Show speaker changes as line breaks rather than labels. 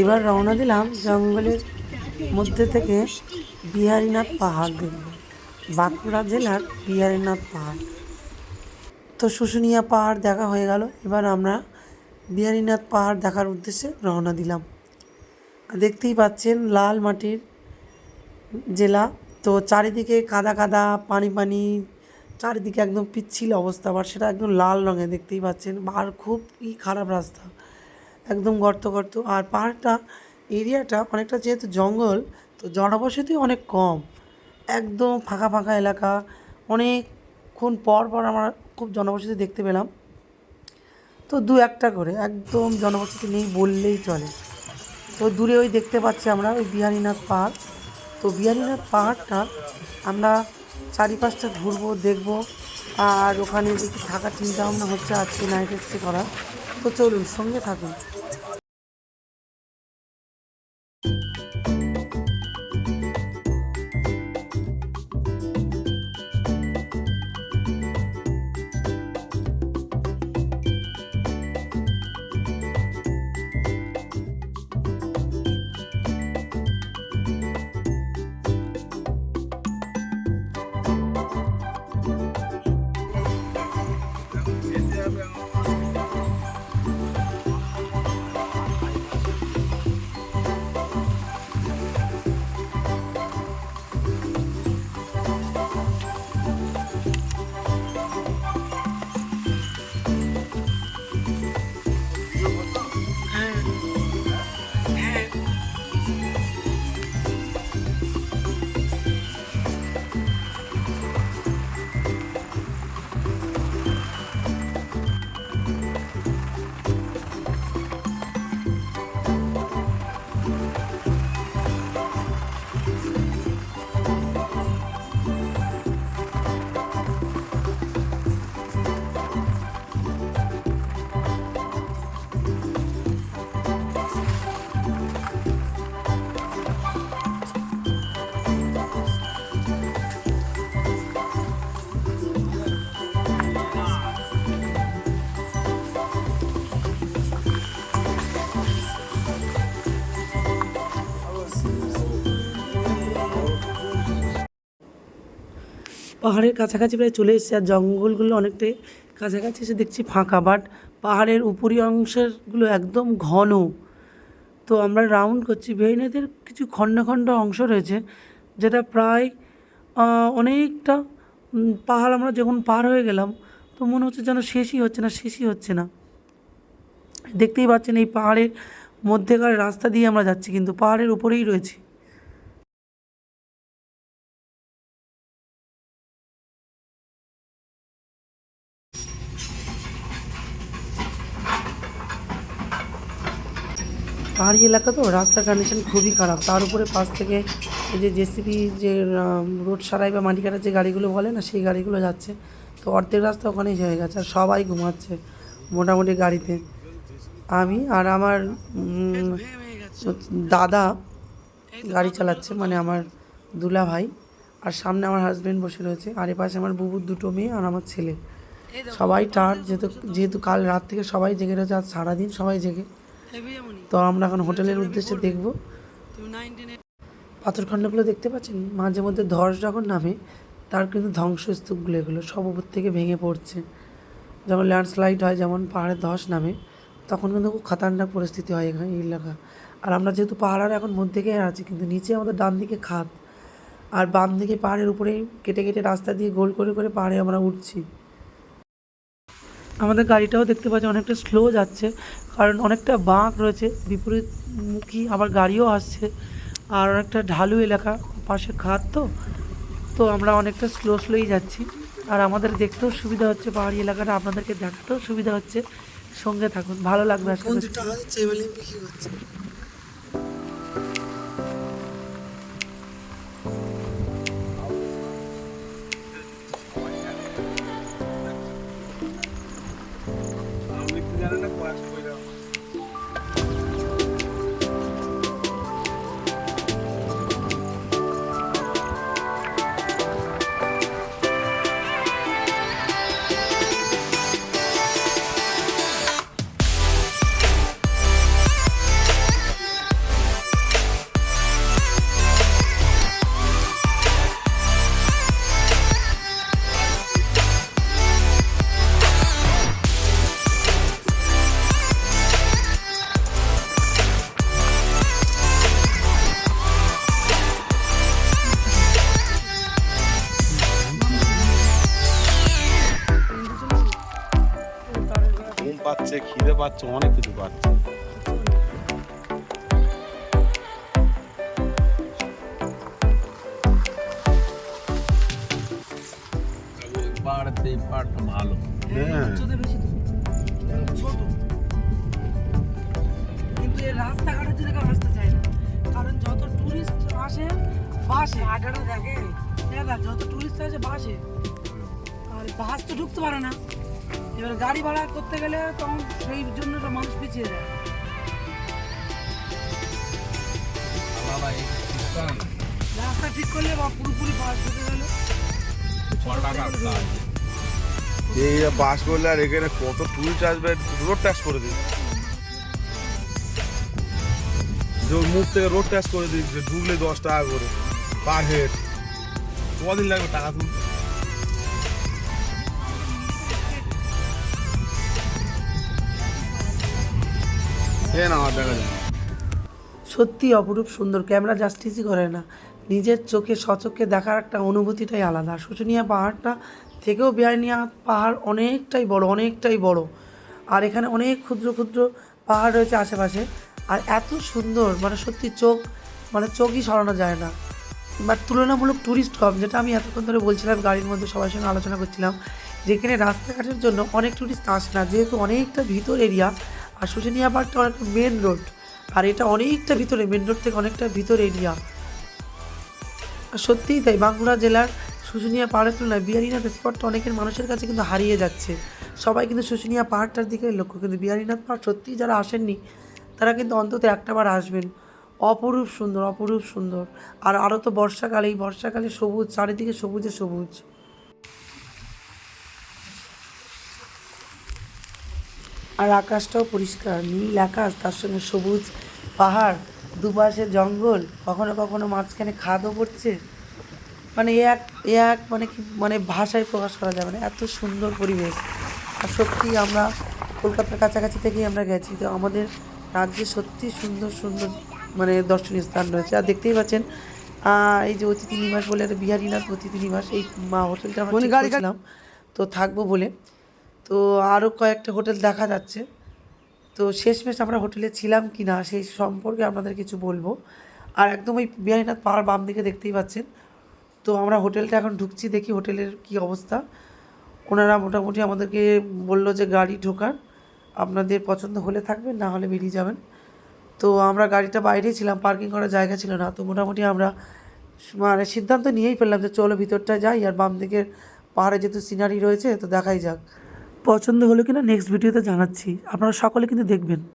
এবার রওনা দিলাম জঙ্গলের মধ্যে থেকে বিহারীনাথ পাহাড় দেখব বাঁকুড়া জেলার বিহারীনাথ পাহাড়। তো শুশুনিয়া পাহাড় দেখা হয়ে গেল, এবার আমরা বিহারীনাথ পাহাড় দেখার উদ্দেশ্যে রওনা দিলাম। দেখতেই পাচ্ছেন লাল মাটির জেলা, তো চারিদিকে কাদা কাদা, পানি পানি চারিদিকে একদম পিচ্ছিল অবস্থা, আবার সেটা একদম লাল রঙে দেখতেই পাচ্ছেন। আর খুবই খারাপ রাস্তা, একদম গর্ত গর্ত। আর পাহাড়টা, এরিয়াটা অনেকটা যেহেতু জঙ্গল, তো জনবসতি অনেক কম। একদম ফাঁকা ফাঁকা এলাকা। অনেকক্ষণ পর পর আমরা খুব জনবসতি দেখতে পেলাম। তো দু একটা করে, একদম জনবসতি নেই বললেই চলে। তো দূরে ওই দেখতে পাচ্ছি আমরা ওই বিহারীনাথ পাহাড়। তো বিহারীনাথ পাহাড়টা আমরা চারিপাশটা ঘুরবো, দেখব। আর ওখানে দেখি থাকার চিন্তা ভাবনা হচ্ছে আজকে নাইট স্টে করা তো চলুন, সঙ্গে থাকুন। পাহাড়ের কাছাকাছি প্রায় চলে এসেছে আর জঙ্গলগুলো অনেকটাই কাছাকাছি এসে দেখছি ফাঁকা বাট পাহাড়ের উপরি অংশেরগুলো একদম ঘন। তো আমরা রাউন্ড করছি। বেইনাদের কিছু খণ্ড খণ্ড অংশ রয়েছে, যেটা প্রায় অনেকটা পাহাড় আমরা যখন পার হয়ে গেলাম, তো মনে হচ্ছে যেন শেষই হচ্ছে না, শেষই হচ্ছে না। দেখতেই পাচ্ছেন এই পাহাড়ের মধ্যেকার রাস্তা দিয়ে আমরা যাচ্ছি, কিন্তু পাহাড়ের উপরেই রয়েছি। পাহাড়ি এলাকা তো রাস্তার কন্ডিশন খুবই খারাপ। তার উপরে পাশ থেকে এই যে জেসিবি যে রোড সারাই বা মাটি কাটার যে গাড়িগুলো বলে না সেই গাড়িগুলো যাচ্ছে। তো অর্ধেক রাস্তা ওখানেই হয়ে গেছে আর সবাই ঘুমাচ্ছে মোটামুটি গাড়িতে। আমি আর আমার দাদা গাড়ি চালাচ্ছে মানে আমার দুলা ভাই আর সামনে আমার হাজব্যান্ড বসে রয়েছে আর এপাশে আমার বুবুর দুটো মেয়ে আর আমার ছেলে। সবাই টার যেহেতু যেহেতু কাল রাত থেকে সবাই জেগে রয়েছে আর সারাদিন সবাই জেগে। তো আমরা এখন হোটেলের উদ্দেশ্যে দেখব। পাথরখণ্ডগুলো দেখতে পাচ্ছেন? মাঝে মধ্যে ধস যখন নামে তার কিন্তু ধ্বংসস্তূপগুলো এগুলো সব উপর থেকে ভেঙে পড়ছে। যখন ল্যান্ডস্লাইড হয় যেমন পাহাড়ে ধস নামে তখন কিন্তু খুব খতরনাক পরিস্থিতি হয় এখানে এই এলাকা। আর আমরা যেহেতু পাহাড়ের এখন মধ্যে গিয়ে আছি কিন্তু নিচে আমাদের ডান দিকে খাত। আর বাম দিকে পাহাড়ের উপরেই কেটে কেটে রাস্তা দিয়ে গোল করে করে পাহাড়ে আমরা উঠছি। আমাদের গাড়িটাও দেখতে পাচ্ছি অনেকটা স্লো যাচ্ছে কারণ অনেকটা বাঁক রয়েছে বিপরীতমুখী আবার গাড়িও আসছে আর অনেকটা ঢালু এলাকা পাশে খাত তো তো আমরা অনেকটা স্লো স্লোই যাচ্ছি। আর আমাদের দেখতেও সুবিধা হচ্ছে পাহাড়ি এলাকাটা আপনাদেরকে দেখাতেও সুবিধা হচ্ছে। সঙ্গে থাকুন ভালো লাগবে আশা করছি।
পাচ্ছে খিদে পাচ্ছে অনেক কিছু পাচ্ছে।
ভালো।
হ্যাঁ।
বেশি তো। ছোট। কিন্তু এই রাস্তাঘাটের জন্য আসতে চায় না। কারণ যত টুরিস্ট আসে বাসে। দেখে। যত টুরিস্ট আসে বাসে। আর বাস তো ঢুকতে পারে না। এবার গাড়ি ভাড়া করতে গেলে তখন সেই জন্য মানুষ পিছিয়ে যায়।
এই
রাস্তা ঠিক করলে বা পুরোপুরি বাস ঢুকে গেলে।
এই বাস করলে আর এখানে কত টুরিস্ট আসবে রোড ট্যাক্স করে দিন মুখ থেকে রোড ট্যাক্স করে দিন ঢুকলে দশ টাকা করে পার হেড কদিন লাগবে টাকা তুলতে?
সত্যি অপরূপ সুন্দর, ক্যামেরা জাস্টিসই করে না। নিজের চোখে সচক্ষে দেখার একটা অনুভূতিটাই আলাদা। শুশুনিয়া পাহাড়টা থেকেও বেআইনিয়া পাহাড় অনেকটাই বড় অনেকটাই বড়। আর এখানে অনেক ক্ষুদ্র ক্ষুদ্র পাহাড় রয়েছে আশেপাশে। আর এত সুন্দর মানে সত্যি চোখ মানে চোখই সরানো যায় না। বা তুলনামূলক ট্যুরিস্ট কম, যেটা আমি এতক্ষণ ধরে বলছিলাম, গাড়ির মধ্যে সবার সঙ্গে আলোচনা করছিলাম যেখানে রাস্তাঘাটের জন্য অনেক ট্যুরিস্ট আসে না, যেহেতু অনেকটা ভিতর এরিয়া আর শুশুনিয়া পাহাড়টা অনেকটা মেন রোড আর এটা অনেকটা ভিতরে মেন রোড থেকে অনেকটা ভিতর এরিয়া আর সত্যিই তাই, বাঁকুড়া জেলার শুশুনিয়া পাহাড়ের তুলনায় বিহারীনাথ স্পটটা অনেকের মানুষের কাছে কিন্তু হারিয়ে যাচ্ছে। সবাই কিন্তু শুশুনিয়া পাহাড়টার দিকে লক্ষ্য, কিন্তু বিহারীনাথ পাহাড় সত্যিই যারা আসেননি, তারা কিন্তু অন্তত একটাবার আসবেন। অপরূপ সুন্দর অপরূপ সুন্দর। আর আরও তো বর্ষাকালে, এই বর্ষাকালে সবুজ, চারিদিকে সবুজে সবুজ। আর আকাশটাও পরিষ্কার নীল আকাশ তার সঙ্গে সবুজ পাহাড় দুপাশে জঙ্গল কখনো কখনো মাঝখানে খাদও পড়ছে। মানে এক এক মানে কি মানে ভাষায় প্রকাশ করা যাবে না এত সুন্দর পরিবেশ। আর সত্যি আমরা কলকাতার কাছাকাছি থেকেই আমরা গেছি তো আমাদের রাজ্যে সত্যি সুন্দর সুন্দর মানে দর্শনীয় স্থান রয়েছে। আর দেখতেই পাচ্ছেন এই যে অতিথি নিবাস বলে একটা বিহারীনাথ অতিথি নিবাস এই মা হোটেলটা আমরা করেছিলাম। তো থাকব বলে। তো আরও কয়েকটা হোটেল দেখা যাচ্ছে। তো শেষমেশ আমরা হোটেলে ছিলাম কি না সেই সম্পর্কে আপনাদের কিছু বলব। আর একদম ওই বিহারীনাথ পাহাড় বাম দিকে দেখতেই পাচ্ছেন। তো আমরা হোটেলটা এখন ঢুকছি, দেখি হোটেলের কি অবস্থা। ওনারা মোটামুটি আমাদেরকে বলল যে গাড়ি ঢোকার, আপনাদের পছন্দ হলে থাকবেন না হলে বেরিয়ে যাবেন। তো আমরা গাড়িটা বাইরেই ছিলাম, পার্কিং করার জায়গা ছিল না। তো মোটামুটি আমরা মানে সিদ্ধান্ত নিয়েই ফেললাম যে চলো ভিতরটা যাই, আর বাম দিকের পাহাড়ে যেহেতু সিনারি রয়েছে, তো দেখাই যাক। পছন্দ হলো কিনা নেক্সট ভিডিওতে জানাচ্ছি। আপনারা সকলে কিন্তু দেখবেন।